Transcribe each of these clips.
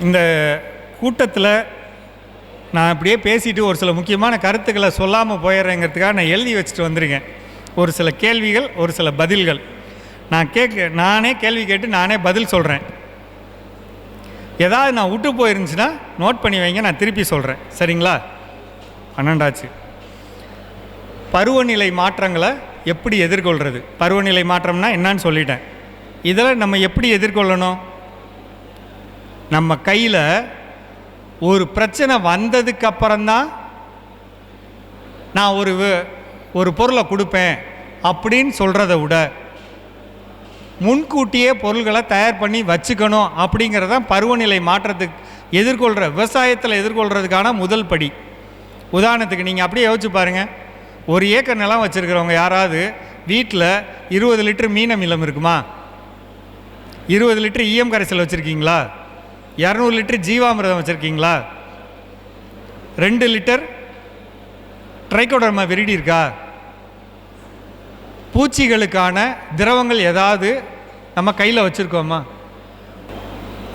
இந்த கூட்டத்தில் நான் அப்படியே பேசிட்டு ஒரு சில முக்கியமான கருத்துக்களை சொல்லாமல் போயிடுறேங்கிறதுக்காக நான் எழுதி வச்சுட்டு வந்திருக்கேன். ஒரு சில கேள்விகள் ஒரு சில பதில்கள். நான் கேட்க நானே கேள்வி கேட்டு நானே பதில் சொல்கிறேன் ஏதாவது நான் விட்டு போயிருந்துச்சுன்னா நோட் பண்ணி வைங்க நான் திருப்பி சொல்கிறேன் சரிங்களா? பன்னெண்டாச்சு. பருவநிலை மாற்றங்களை எப்படி எதிர்கொள்கிறது பருவநிலை மாற்றம்னா என்னன்னு சொல்லிட்டேன். இதில் நம்ம எப்படி எதிர்கொள்ளணும்? நம்ம கையில் ஒரு பிரச்சனை வந்ததுக்கு அப்புறம்தான் நான் ஒரு ஒரு பொருளை கொடுப்பேன் அப்படின்னு சொல்கிறத விட முன்கூட்டியே பொருள்களை தயார் பண்ணி வச்சுக்கணும் அப்படிங்கிறத பருவநிலை மாற்றத்துக்கு எதிர்கொள்கிற விவசாயத்தில் எதிர்கொள்கிறதுக்கான முதல் படி. உதாரணத்துக்கு நீங்கள் அப்படியே யோசிச்சு பாருங்கள் ஒரு ஏக்கர் நிலம் வச்சுருக்கிறவங்க யாராவது வீட்டில் இருபது லிட்டர் மீன மிலம் இருக்குமா? இருபது லிட்டர் ஈயம் கரைசல் வச்சுருக்கீங்களா? இரநூறு லிட்டர் ஜீவாமிரதம் வச்சுருக்கீங்களா? ரெண்டு லிட்டர் ட்ரைகோடர்மா விரிடி இருக்கா? பூச்சிகளுக்கான திரவங்கள் ஏதாவது நம்ம கையில் வச்சுருக்கோமா?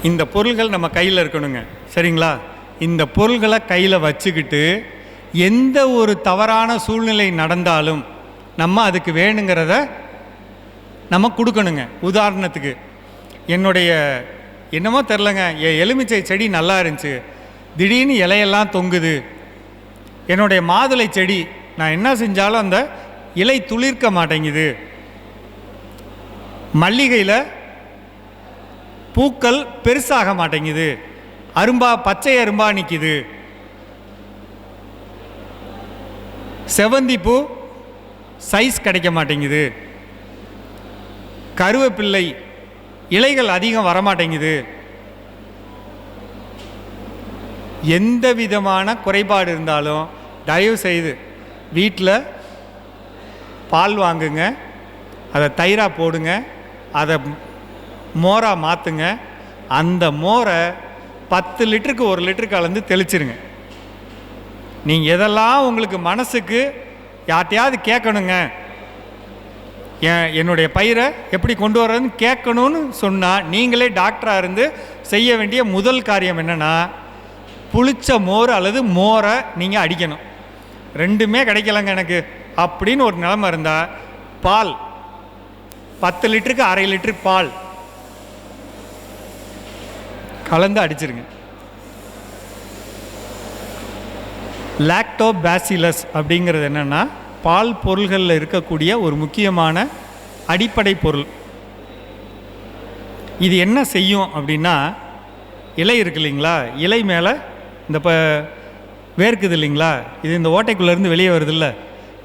இந்த பொருள்கள் நம்ம கையில் இருக்கணுங்க. சரிங்களா? இந்த பொருள்களை கையில் வச்சுக்கிட்டு எந்த ஒரு தவறான சூழ்நிலை நடந்தாலும் நம்ம அதுக்கு வேணுங்கிறத நம்ம கொடுக்கணுங்க. உதாரணத்துக்கு என்னுடைய என்னமோ தெரிலங்க என் எலுமிச்சை செடி நல்லா இருந்துச்சு. திடீர்னு இலையெல்லாம் தொங்குது. என்னுடைய மாதுளை செடி நான் என்ன செஞ்சாலும் அந்த இலை துளிர்க்க மாட்டேங்குது. மல்லிகையில் பூக்கள் பெருசாக மாட்டேங்குது. அரும்பா பச்சை அரும்பா நிற்கிது செவந்தி பூ சைஸ் கிடைக்க மாட்டேங்குது. கருவேப்பிள்ளை இலைகள் அதிகம் வரமாட்டேங்குது. எந்த விதமான குறைபாடு இருந்தாலும் தயவு செய்து வீட்டில் பால் வாங்குங்க அதை தயிராக போடுங்க அதை மோராக மாற்றுங்க அந்த மோரை பத்து லிட்டருக்கு ஒரு லிட்டரு கலந்து தெளிச்சிருங்க. நீங்கள் எதெல்லாம் உங்களுக்கு மனசுக்கு யார்ட்டையாவது கேட்கணுங்க என் என்னுடைய பயிரை எப்படி கொண்டு வர்றதுன்னு கேட்கணும்னு சொன்னால் நீங்களே டாக்டராக இருந்து செய்ய வேண்டிய முதல் காரியம் என்னென்னா புளிச்ச மோர் அல்லது மோரை நீங்கள் அடிக்கணும். ரெண்டுமே கிடைக்கலங்க எனக்கு. அப்படின்னு ஒரு நிலமை இருந்தால் பால். பத்து லிட்டருக்கு அரை லிட்டர் பால். கலந்து அடிச்சிருங்க. லாக்டோபாசிலஸ் அப்படிங்கிறது என்னென்னா பால் பொருள்களில் இருக்கக்கூடிய ஒரு முக்கியமான அடிப்படை பொருள். இது என்ன செய்யும் அப்படின்னா இலை இருக்கு இல்லைங்களா? இலை மேலே இந்த இப்போ வேர்க்குது இல்லைங்களா? இது இந்த ஓட்டைக்குள்ளேருந்து வெளியே வருதில்ல?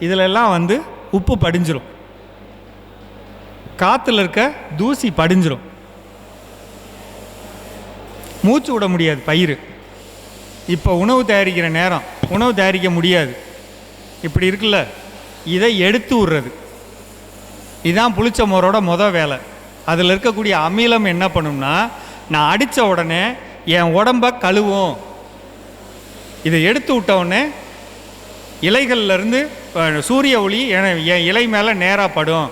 இதுலெல்லாம் வந்து உப்பு படிஞ்சிடும் காற்றுல இருக்க தூசி படிஞ்சிடும் மூச்சு விட முடியாது பயிர் இப்போ உணவு தயாரிக்கிற நேரம். உணவு தயாரிக்க முடியாது. இப்படி இருக்குல்ல? இதை எடுத்து விடுறது. இதுதான் புளிச்ச மோரோட மொதல் வேலை. அதில் இருக்கக்கூடிய அமிலம் என்ன பண்ணும்னா நான் அடித்த உடனே என் உடம்ப கழுவும். இதை எடுத்து விட்ட உடனே சூரிய ஒளி என- என் இலை மேலே நேராக படும்.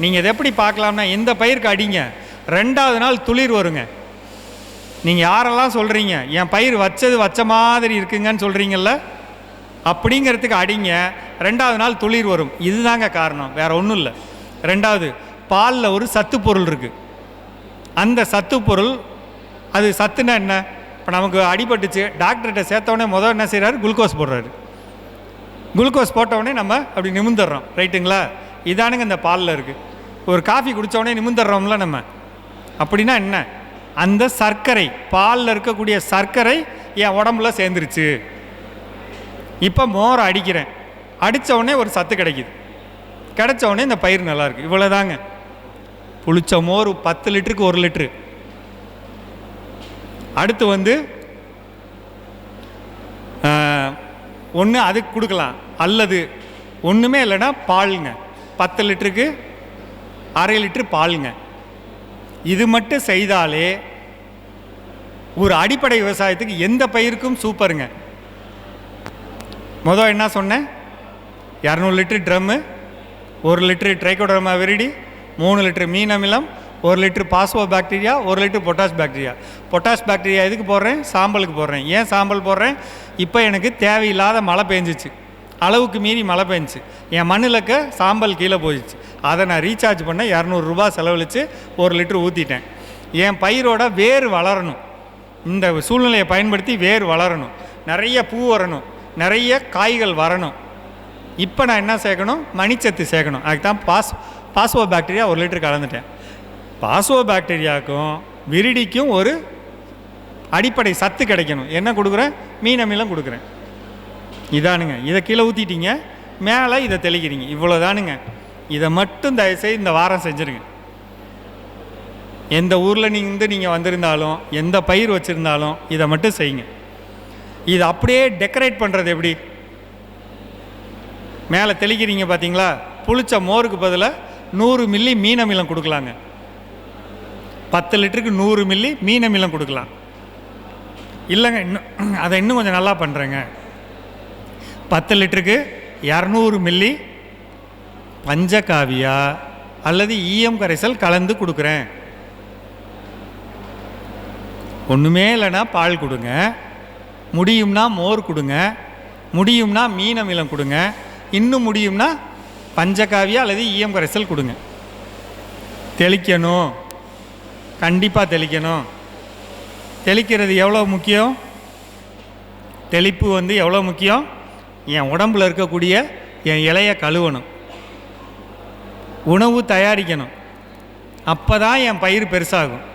நீங்கள் இதை எப்படி பார்க்கலாம்னா இந்த பயிருக்கு அடிங்க. ரெண்டாவது நாள் துளிர் வருங்க. நீங்கள் யாரெல்லாம் சொல்கிறீங்க என் பயிர் வச்சது வச்ச மாதிரி இருக்குங்கன்னு சொல்கிறீங்கல்ல அப்படிங்கிறதுக்கு அடிங்க. ரெண்டாவது நாள் துளிர் வரும். இதுதாங்க காரணம். வேற ஒன்றும் இல்லை. ரெண்டாவது பாலில் ஒரு சத்து பொருள் இருக்குது அந்த சத்து பொருள் அது சத்துனா என்ன? இப்போ நமக்கு அடிபட்டுச்சு டாக்டர்கிட்ட சேர்த்தவொடனே முதல் என்ன செய்கிறாரு குளுக்கோஸ் போடுறாரு. குளுக்கோஸ் போட்டவுடனே நம்ம அப்படி நிமிந்துடுறோம் ரைட்டுங்களா? இதானுங்க இந்த பாலில் இருக்குது ஒரு காஃபி குடித்தோடனே நிமிந்துடுறோம்ல நம்ம. அப்படின்னா என்ன? அந்த சர்க்கரை பாலில் இருக்கக்கூடிய சர்க்கரை என் உடம்புல சேர்ந்துருச்சு. இப்போ மோரை அடிக்கிறேன். அடித்த உடனே ஒரு சத்து கிடைக்குது. கிடைச்ச உடனே இந்த பயிர் நல்லாயிருக்கு இவ்வளோதாங்க புளிச்ச மோர் பத்து லிட்டருக்கு ஒரு லிட்ரு அடுத்து வந்து ஒன்று அதுக்கு கொடுக்கலாம். அல்லது ஒன்றுமே இல்லைன்னா பாலுங்க. பத்து லிட்டருக்கு அரை லிட்ரு பாலுங்க. இது மட்டும் செய்தாலே ஒரு அடிப்படை விவசாயத்துக்கு எந்த பயிருக்கும் சூப்பருங்க. மொதல் என்ன சொன்னேன்? இரநூறு லிட்டரு ட்ரம்மு ஒரு லிட்டரு ட்ரைகோடர்மா விரிடி மூணு லிட்டரு மீன் அமிலம் ஒரு லிட்டரு பாஸ்போ பாக்டீரியா ஒரு litre potash bacteria potash bacteria எதுக்கு போடுறேன்? சாம்பலுக்கு போடுறேன். ஏன் சாம்பல் போடுறேன்? இப்போ எனக்கு தேவையில்லாத மழை பெஞ்சிச்சு. அளவுக்கு மீறி மழை பெஞ்சிச்சு. என் மண்ணிலக்க சாம்பல் கீழே போயிடுச்சு. அதை நான் ரீசார்ஜ் பண்ண இரநூறுபா செலவழித்து ஒரு லிட்டரு ஊற்றிட்டேன் என் பயிரோட வேர் வளரணும். இந்த சூழ்நிலையை பயன்படுத்தி வேர் வளரணும். நிறைய பூ வரணும். நிறைய காய்கள் வரணும். இப்போ நான் என்ன சேர்க்கணும்? மணிச்சத்து சேர்க்கணும். அதுக்கு தான் பாஸ் பாஸ்வோ பாக்டீரியா ஒரு லிட்டர் கலந்துட்டேன். பாஸ்வோ பாக்டீரியாவுக்கும் விரிடிக்கும் ஒரு அடிப்படை சத்து கிடைக்கணும். என்ன கொடுக்குறேன்? மீன் அமிலம் கொடுக்குறேன். இதானுங்க. இதை கீழே ஊற்றிட்டீங்க மேலே இதை தெளிக்கிறீங்க. இவ்வளோதானுங்க. இதை மட்டும் தயவுசெய்து இந்த வாரம் செஞ்சுருங்க. எந்த ஊரில் இருந்து நீங்கள் வந்திருந்தாலும் எந்த பயிர் வச்சுருந்தாலும் இதை மட்டும் செய்யுங்க. இது அப்படியே டெக்கரேட் பண்ணுறது எப்படி? மேலே தெளிக்கிறீங்க பார்த்தீங்களா புளிச்ச மோருக்கு பதிலாக நூறு மில்லி மீன் அமிலம் கொடுக்கலாங்க. பத்து லிட்டருக்கு நூறு மில்லி மீன் அமிலம் கொடுக்கலாம். இல்லைங்க இன்னும் அதை இன்னும் கொஞ்சம் நல்லா பண்ணுறேங்க பத்து லிட்டருக்கு இரநூறு மில்லி பஞ்சகாவியா அல்லது ஈயம் கரைசல் கலந்து கொடுக்குறேன். ஒன்றுமே இல்லைன்னா பால் கொடுங்க. முடியும்னா மோர் கொடுங்க. முடியும்னா மீன் அமிலம் கொடுங்க. இன்னும் முடியும்னா பஞ்சகாவியா அல்லது ஈயம் கரைசல் கொடுங்க. தெளிக்கணும். கண்டிப்பாக தெளிக்கணும். தெளிக்கிறது எவ்வளோ முக்கியம்? தெளிப்பு வந்து எவ்வளோ முக்கியம்? என் உடம்புல இருக்கக்கூடிய என் இலையை கழுவணும். உணவு தயாரிக்கணும். அப்போ தான் என் பயிர் பெருசாகும்.